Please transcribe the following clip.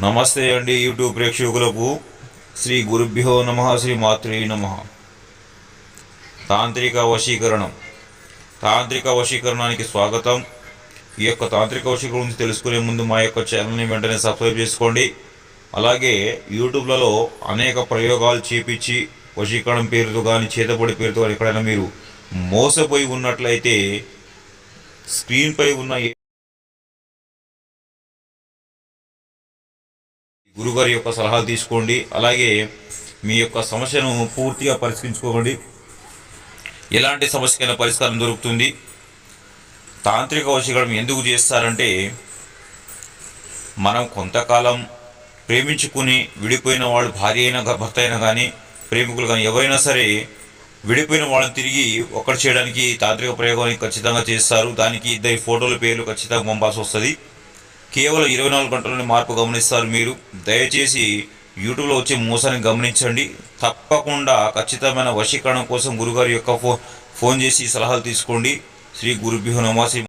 నమస్తే అండి యూట్యూబ్ ప్రేక్షకులకు. శ్రీ గురుభ్యో నమ శ్రీ మాతృ నమ. తాంత్రిక వశీకరణం. తాంత్రిక వశీకరణానికి స్వాగతం. ఈ యొక్క తాంత్రిక వశీకరణ గురించి తెలుసుకునే ముందు మా యొక్క ఛానల్ని వెంటనే సబ్స్క్రైబ్ చేసుకోండి. అలాగే యూట్యూబ్లలో అనేక ప్రయోగాలు చేపించి వశీకరణం పేరుతో కానీ చేతపడి పేరుతో కానీ ఎక్కడైనా మీరు మోసపోయి ఉన్నట్లయితే స్క్రీన్పై ఉన్న గురుగారి యొక్క సలహాలు తీసుకోండి. అలాగే మీ యొక్క సమస్యను పూర్తిగా పరిష్కరించుకోండి ఎలాంటి సమస్యకైనా పరిష్కారం దొరుకుతుంది. తాంత్రిక వశీకరణం ఎందుకు చేస్తారంటే మనం కొంతకాలం ప్రేమించుకుని విడిపోయిన వాళ్ళు భార్య అయినా భర్త అయినా కానీ ప్రేమికులు కానీ ఎవరైనా సరే విడిపోయిన వాళ్ళని తిరిగి ఒక్కటి చేయడానికి తాంత్రిక ప్రయోగాన్ని ఖచ్చితంగా చేస్తారు. దానికి ఇద్దరి ఫోటోల పేర్లు ఖచ్చితంగా పంపాల్సి వస్తుంది. కేవలం ఇరవై నాలుగు గంటల్లోనే మార్పు గమనిస్తారు మీరు. దయచేసి యూట్యూబ్లో వచ్చే మోసాన్ని గమనించండి. తప్పకుండా ఖచ్చితమైన వశీకరణ కోసం గురుగారి యొక్క ఫోన్ ఫోన్ చేసి సలహాలు తీసుకోండి. శ్రీ గురుభ్యో నమాసి